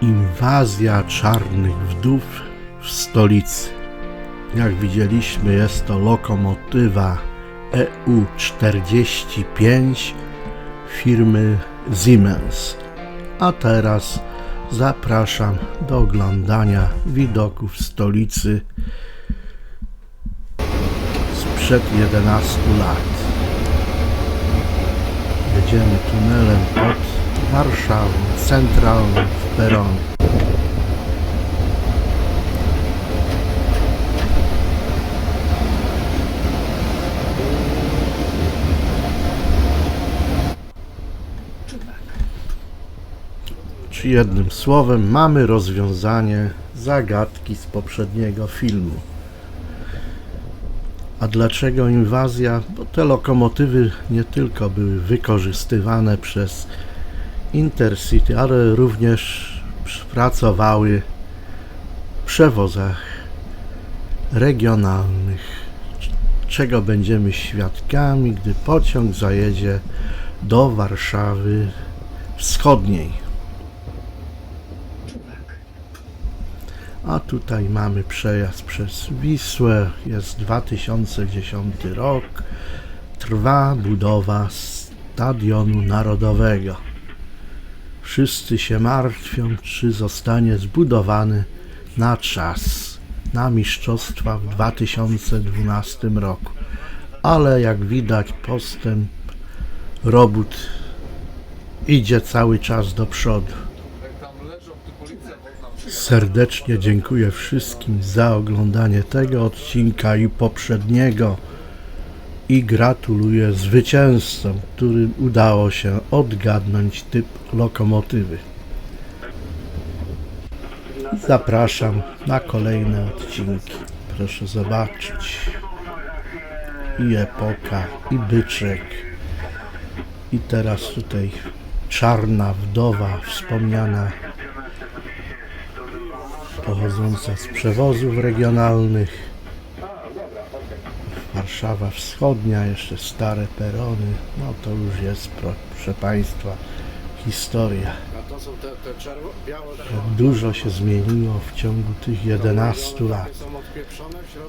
Inwazja czarnych wdów w stolicy. Jak widzieliśmy, jest to lokomotywa EU45 firmy Siemens. A teraz zapraszam do oglądania widoków stolicy sprzed 11 lat. Jedziemy tunelem pod Warszawą, centralnym w peronie. Czy jednym słowem mamy rozwiązanie zagadki z poprzedniego filmu. A dlaczego inwazja? Bo te lokomotywy nie tylko były wykorzystywane przez Intercity, ale również pracowały w przewozach regionalnych, czego będziemy świadkami, gdy pociąg zajedzie do Warszawy Wschodniej. A tutaj mamy przejazd przez Wisłę. Jest 2010 rok. Trwa budowa Stadionu Narodowego. Wszyscy się martwią, czy zostanie zbudowany na czas, na mistrzostwa w 2012 roku. Ale jak widać, postęp robót idzie cały czas do przodu. Serdecznie dziękuję wszystkim za oglądanie tego odcinka i poprzedniego i gratuluję zwycięzcom, którym udało się odgadnąć typ lokomotywy. Zapraszam na kolejne odcinki. Proszę zobaczyć. I epoka, i byczek. I teraz tutaj czarna wdowa wspomniana pochodząca z przewozów regionalnych. Warszawa Wschodnia, jeszcze stare perony, no to już jest, pro- proszę Państwa, historia. Białe, Dużo się zmieniło w ciągu tych 11 lat.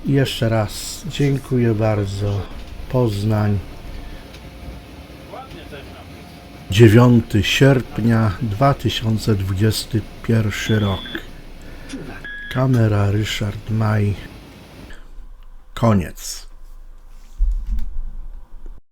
I jeszcze raz dziękuję bardzo. Poznań. 9 sierpnia 2021 rok. Kamera Ryszard Maj. Koniec.